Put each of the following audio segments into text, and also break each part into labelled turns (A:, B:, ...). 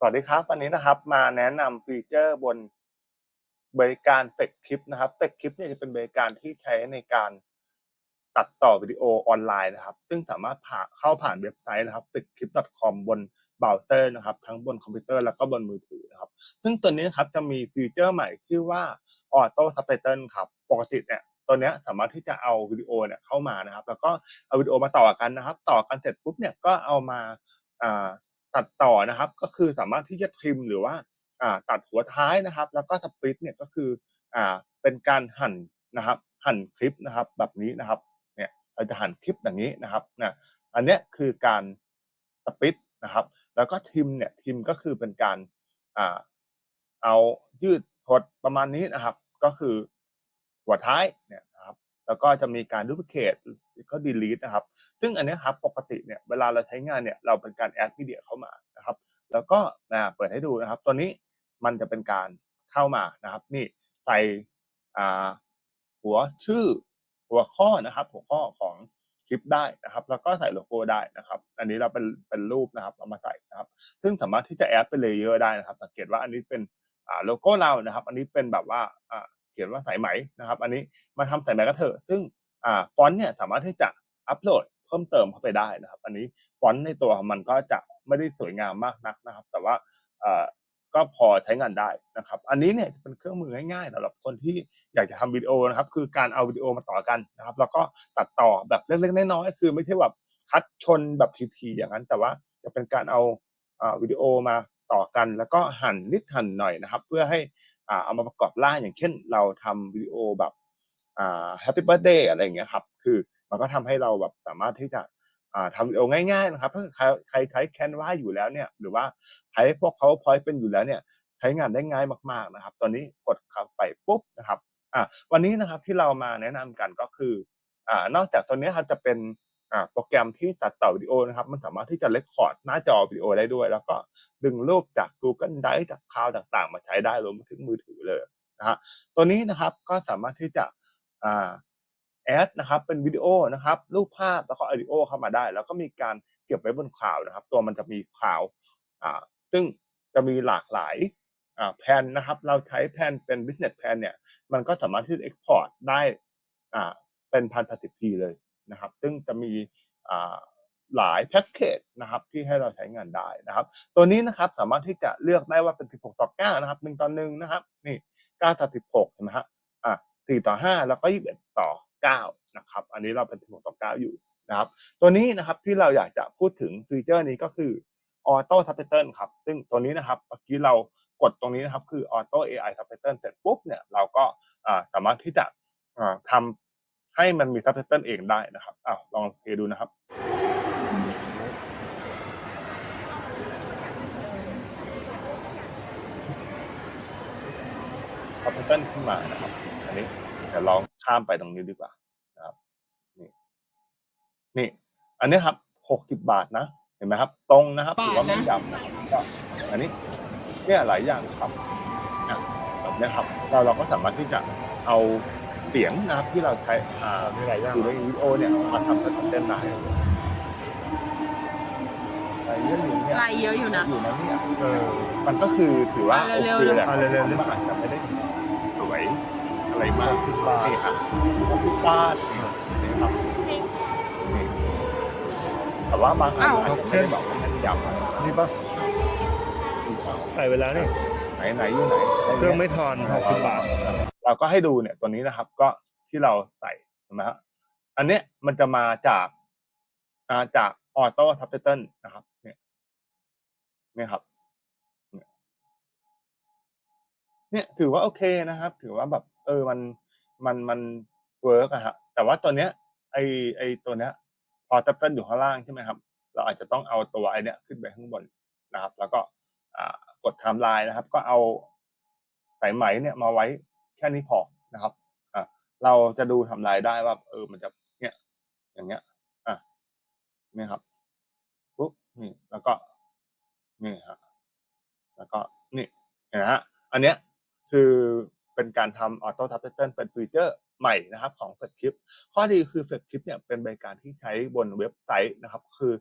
A: สวัสดีครับวันนี้นะครับ มาแนะนำฟีเจอร์บนบริการเต็กคลิปนะครับเต็กคลิปเนี่ยจะเป็นบริการที่ใช้ในการตัดต่อวิดีโอออนไลน์นะครับ ซึ่งสามารถผ่าเข้าผ่านเว็บไซต์นะครับ t e c h c l i p c o m บนเบราว์เซอร์นะครับ ทั้งบนคอมพิวเตอร์แล้วก็บนมือถือนะครับ ซึ่งตัวนี้นะครับจะมีฟีเจอร์ใหม่ชื่อว่า Auto Subtitle ครับปกติเนี่ยตัวเนี้ยสามารถที่จะเอาวิดีโอเนี่ยเข้ามานะครับ แล้วก็เอาวิดีโอมาต่อกันนะครับ ต่อกันเสร็จปุ๊บเนี่ยก็เอามาอ่า ตัดต่อนะครับ ก็คือสามารถที่จะทริมหรือว่าอ่าตัดหัวท้ายนะครับ แล้วก็สปริตเนี่ยก็คืออ่าเป็นการหั่นนะครับ หั่นคลิปนะครับ แบบนี้นะครับเนี่ยเราจะหั่นคลิปอย่างนี้นะครับนะอันเนี้ยคือการสปริตนะครับ แล้วก็ทิมเนี่ยทิมก็คือเป็นการอ่าเอายืดหดประมาณนี้นะครับ ก็คือหัวท้ายเนี่ยนะครับ แล้วก็จะมีการดูพิเคท ก็ดีลีทนะครับ ซึ่งอันนี้ครับปกติเนี่ยเวลาเราใช้งานเนี่ยเราเป็นการแอดมีเดียเข้ามานะครับ แล้วก็นะเปิดให้ดูนะครับ ตัวนี้มันจะเป็นการเข้ามานะครับ นี่ใส่อ่าหัวชื่อหัวข้อนะครับ หัวข้อของคลิปได้นะครับ แล้วก็ใส่โลโก้ได้นะครับ อันนี้เราเป็นเป็นรูปนะครับเอามาใส่นะครับ ซึ่งสามารถที่จะแอดเป็นเลเยอร์ได้นะครับ สังเกตว่าอันนี้เป็นอ่าโลโก้เรานะครับ อันนี้เป็นแบบว่าอ่า ขียนว่าสายไหมนะครับ อันนี้มาทำสายไหมก็เถอะ ซึ่งอ่าฟอนต์เนี่ยสามารถที่จะอัปโหลดเพิ่มเติมเข้าไปได้นะครับ อันนี้ฟอนต์ในตัวของมันก็จะไม่ได้สวยงามมากนักนะครับ แต่ว่าอ่อก็พอใช้งานได้นะครับ อันนี้เนี่ยจะเป็นเครื่องมือง่ายๆสำหรับคนที่อยากจะทำวิดีโอนะครับ คือการเอาวิดีโอมาต่อกันนะครับ แล้วก็ตัดต่อแบบเล็กๆน้อยๆคือไม่ใช่แบบคัดชนแบบทีๆอย่างนั้น แต่ว่าจะเป็นการเอาวิดีโอมา ต่อกันแล้วก็หั่นนิดหั่นหน่อยนะครับ เพื่อให้อ่าเอามาประกอบร่างอย่างเช่น เราทำวิดีโอแบบอ่าแฮปปี้เบิร์ดเดย์อะไรอย่างเงี้ยครับคือมันก็ทำให้เราแบบสามารถที่จะอ่าทำวิดีโอง่ายๆนะครับถ้าใครใครใช้แคนวาอยู่แล้วเนี่ยหรือว่าใช้พวก powerpoint เป็นอยู่แล้วเนี่ยใช้งานได้ง่ายมากๆนะครับ ตอนนี้กดเข้าไปปุ๊บนะครับอ่าวันนี้นะครับที่เรามาแนะนำกันก็คืออ่านอกจากตัวนี้ครับจะเป็น โปรแกรมที่ตัดต่อวิดีโอนะครับมันสามารถที่จะเลคคอร์ดหน้าจอวิดีโอได้ด้วย แล้วก็ดึงรูปจาก Google Drive จากคลาวต่างๆ มาใช้ได้รวมถึงมือถือเลยนะฮะตัวนี้นะครับก็สามารถที่จะอ่าแอดนะครับเป็นวิดีโอนะครับรูปภาพแล้วก็ออดิโอเข้ามาได้ แล้วก็มีการเก็บไว้บนคลาวด์นะครับ ตัวมันจะมีคลาวด์อ่าซึ่งจะมีหลากหลายอ่าแผนนะครับ เราใช้แผนเป็น business plan เนี่ยมันก็สามารถที่จะ export ได้อ่าเป็นพันพันสิบทีเลย นะครับ ซึ่งจะมีหลายแพ็กเกจนะครับที่ให้เราใช้งานได้นะครับ ตัวนี้นะครับสามารถที่จะเลือกได้ว่าเป็น 16 ต่อ 9 นะครับ 1 ต่อ 1 นะครับ นี่ 9 ต่อ 16 เห็นไหมฮะอะ4ต่อ 5 แล้วก็ 21 ต่อ 9 นะครับ อันนี้เราเป็น 16 ต่อ 9 อยู่นะครับ ตัวนี้นะครับที่เราอยากจะพูดถึงฟีเจอร์นี้ก็คือ Auto Subtitle ครับ ซึ่งตัวนี้นะครับเมื่อกี้เรากดตรงนี้นะครับคือ Auto AI Subtitle เสร็จปุ๊บเนี่ยเราก็สามารถที่จะทำ ให้มันมี Subtitle เองได้นะครับอ้าวลองเพลย์ดูนะครับเอาแพทเทิร์นขึ้นมานะครับ อันนี้เดี๋ยวลองข้ามไปตรงนี้ดีกว่านะครับนี่นี่อันนี้ครับหกสิบบาทนะเห็นไหมครับ ตรงนะครับถือว่าไม่นยำนะครับก็อันนี้เนี่ยหลายอย่างครับนะแบบเนี้ยครับ เราเราก็สามารถที่จะเอา เสียงนะครับที่เราใช้อ่า
B: มีหลายอย่าง
A: อยู่ในวิดีโอเนี่ยมาทำเป็นคอนเทนต์ได้อะไรเยอะอยู่เนี่ย
C: ลายเยอะอยู่นะ
A: อยู่นะเนี่ย
B: เออ
A: มันก็คือถือว่า
C: เอา
A: โอ
C: เร็ว
A: เค
C: ๆ
A: แหละ
B: เอาเร็วๆ
A: มันอาจจะไม่ได้สวยอะไรมาก
B: สิบบาท
A: นี่ครับหกสิบบาทนี่ครับนี่แต่ว่าบางอัน
C: อ้าว
A: อาจจะไม่ได้บอกว่าแม่นยำอะไร
B: นี่ปะใส่เวลานี่
A: ไหนไหนอยู่ไหนอะ
B: เครื่อง
A: งี้ย
B: ไม่ทอนหกสิบบาท
A: เราก็ให้ดูเนี่ยตัวนี้นะครับ ก็ที่เราใส่เห็นไหมฮะอันเนี้ยมันจะมาจากอาจากออโต้ทับเติลนะครับ เนี่ยเนี่ยครับเนี่ยถือว่าโอเคนะครับ ถือว่าแบบ เออมันมันมันเวิร์กอะฮะแต่ว่าตัวเนี้ย ไอไอตัวเนี้ยพอทับเติลอยู่ข้างล่างใช่ไหมครับ เราอาจจะต้องเอาตัวไอเนี้ยขึ้นไปข้างบนนะครับ แล้วก็กดไทม์ไลน์นะครับ ก็เอาสายไหมเนี่ยมาไว้ แค่นี้พอนะครับอะเราจะดูทำลายได้ว่า เออมันจะเนี่ยอย่างเงี้ยอะนี่ครับปุ๊บนี่แล้วก็นี่ฮะแล้วก็นี่เห็นไหมฮะอันเนี้ยคือเป็นการทำออโต้ทับเติลเป็นฟีเจอร์ใหม่นะครับของ f l e x c l i p ข้อดีคือ f l e x c l i p เนี่ยเป็นบริการที่ใช้บนเว็บไซต์นะครับ คือ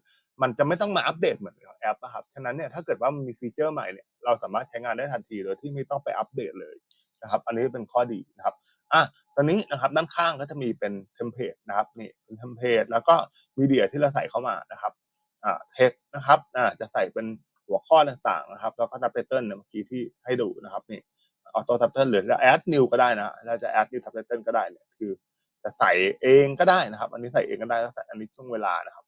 A: มันจะไม่ต้องมาอัปเดตเหมือนแอปนะครับฉะนั้นเนี่ยถ้าเกิดว่ามันมีฟีเจอร์ใหม่เนี่ยเราสามารถใช้งานได้ทันทีโดยที่ไม่ต้องไปอัปเดตเลย นะครับ อันนี้เป็นข้อดีนะครับอะตอนนี้นะครับด้านข้างก็จะมีเป็นเทมเพลตนะครับนี่เป็นเทมเพลตแล้วก็มีเดียที่เราใส่เข้ามานะครับอ่าเทคนะครับอ่าจะใส่เป็นหัวข้อต่างๆนะครับ แล้วก็ทับเบิลเมื่อกี้ที่ให้ดูนะครับนี่ออโต้ทับเทิลหรือจะแอดนิวก็ได้นะเราจะแอดนิวทับเทิลก็ได้เนี่ยคือ จะใส่เองก็ได้นะครับ อันนี้ใส่เองก็ได้แล้วแต่อันนี้ช่วงเวลานะครับ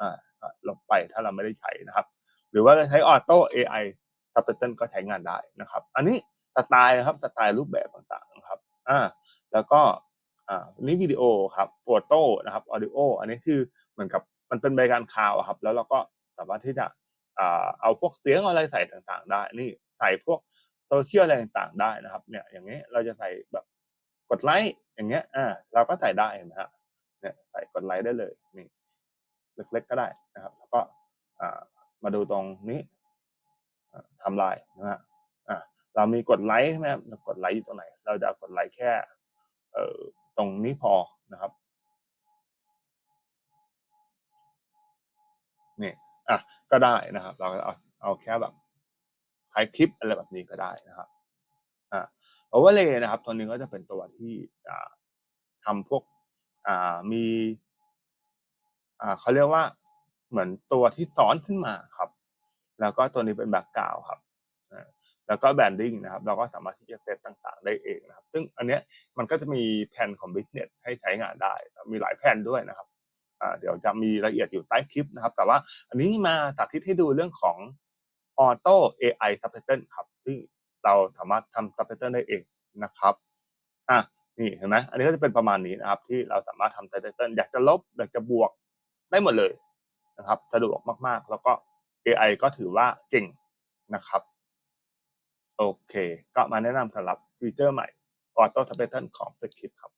A: อ่าก็ลบไปถ้าเราไม่ได้ใช้นะครับ หรือว่าจะใช้ออโต้ AI ทับเทิลก็ใช้งานได้นะครับ อันนี้ ไตล์นะครับสไตล์รูปแบบต่างๆนะครับอ่าแล้วก็อ่านี้วิดีโอครับโฟโต้นะครับออดิโออันนี้คือเหมือนกับมันเป็นบริการข่าวครับ แล้วเราก็สามารถที่จะอ่าเอาพวกเสียงอะไรใส่ต่างๆ ได้นี่ใส่พวกโซเชียลอะไรต่างๆ ได้นะครับ เนี่ยอย่างเงี้ยเราจะใส่แบบกดไลค์อย่างเงี้ยอ่าเราก็ใส่ได้เห็นไหมฮะเนี่ยใส่กดไลค์ได้เลยนี่เล็กๆก็ได้นะครับ แล้วก็อ่ามาดูตรงนี้ทำลายนะฮะอ่า เรามีกดไลค์ใช่ไหมครับกดไลค์อยู่ตรงไหน เราจะกดไลค์แค่เอ่อตรงนี้พอนะครับนี่อะก็ได้นะครับ เราเอาเอาแค่แบบถ่ายคลิปอะไรแบบนี้ก็ได้นะครับอ่าโอเวอร์เลย์นะครับ ตัวนี้ก็จะเป็นตัวที่อ่าทำพวกอ่ามีอ่าเขาเรียกว่าเหมือนตัวที่ซ้อนขึ้นมาครับ แล้วก็ตัวนี้เป็นแบ็กกราวครับ อ่าแล้วก็แบนดิ้งนะครับเราก็สามารถที่จะเซตต่างๆ ได้เองนะครับ ซึ่งอันเนี้ยมันก็จะมีแผ่นของ Business ให้ใช้งานได้ มีหลายแผ่นด้วยนะครับเดี๋ยวจะมีรายละเอียดอยู่ใต้คลิปนะครับ แต่ว่าอันนี้มาตัดทิศให้ดูเรื่องของ Auto AI Subtitle ครับ ที่เราสามารถทำ Subtitle ได้เองนะครับอะนี่เห็นไหมอันนี้ก็จะเป็นประมาณนี้นะครับ ที่เราสามารถทำ Subtitle อยากจะลบอยากจะบวกได้หมดเลยนะครับ สะดวกมากๆ แล้วก็ AI ก็ถือว่าเก่งนะครับ โอเค ก็มาแนะนำสำหรับฟีเจอร์ใหม่ Auto Subtitle ของ f l e c l i p ครับ